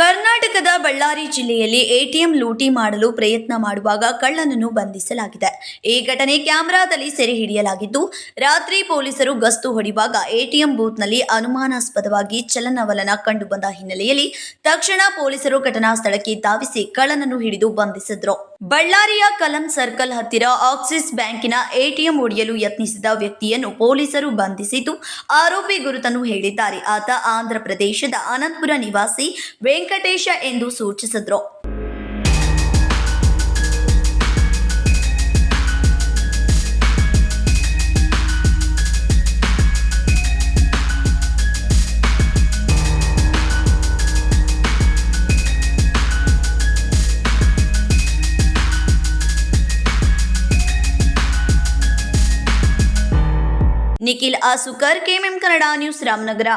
ಕರ್ನಾಟಕದ ಬಳ್ಳಾರಿ ಜಿಲ್ಲೆಯಲ್ಲಿ ಎಟಿಎಂ ಲೂಟಿ ಮಾಡಲು ಪ್ರಯತ್ನ ಮಾಡುವಾಗ ಕಳ್ಳನನ್ನು ಬಂಧಿಸಲಾಗಿದೆ. ಈ ಘಟನೆ ಕ್ಯಾಮೆರಾದಲ್ಲಿ ಸೆರೆ ಹಿಡಿಯಲಾಗಿದ್ದು, ರಾತ್ರಿ ಪೊಲೀಸರು ಗಸ್ತು ಹೊಡೆಯುವಾಗ ಎಟಿಎಂ ಬೂತ್ನಲ್ಲಿ ಅನುಮಾನಾಸ್ಪದವಾಗಿ ಚಲನವಲನ ಕಂಡುಬಂದ ಹಿನ್ನೆಲೆಯಲ್ಲಿ ತಕ್ಷಣ ಪೊಲೀಸರು ಘಟನಾ ಸ್ಥಳಕ್ಕೆ ಧಾವಿಸಿ ಕಳ್ಳನನ್ನು ಹಿಡಿದು ಬಂಧಿಸಿದ್ರು. ಬಳ್ಳಾರಿಯ ಕಲಂ ಸರ್ಕಲ್ ಹತ್ತಿರ ಆಕ್ಸಿಸ್ ಬ್ಯಾಂಕಿನ ಎಟಿಎಂ ಒಡೆಯಲು ಯತ್ನಿಸಿದ ವ್ಯಕ್ತಿಯನ್ನು ಪೊಲೀಸರು ಬಂಧಿಸಿದ್ದು ಆರೋಪಿ ಗುರುತನ್ನು ಹೇಳಿದ್ದಾರೆ. ಆತ ಆಂಧ್ರ ಪ್ರದೇಶದ ಅನಂತಪುರ ನಿವಾಸಿ ವೆಂಕಟೇಶ ಎಂದು ಸೂಚಿಸಿದ್ರು. Nikhil Asukar KMM Kannada news Ramanagara.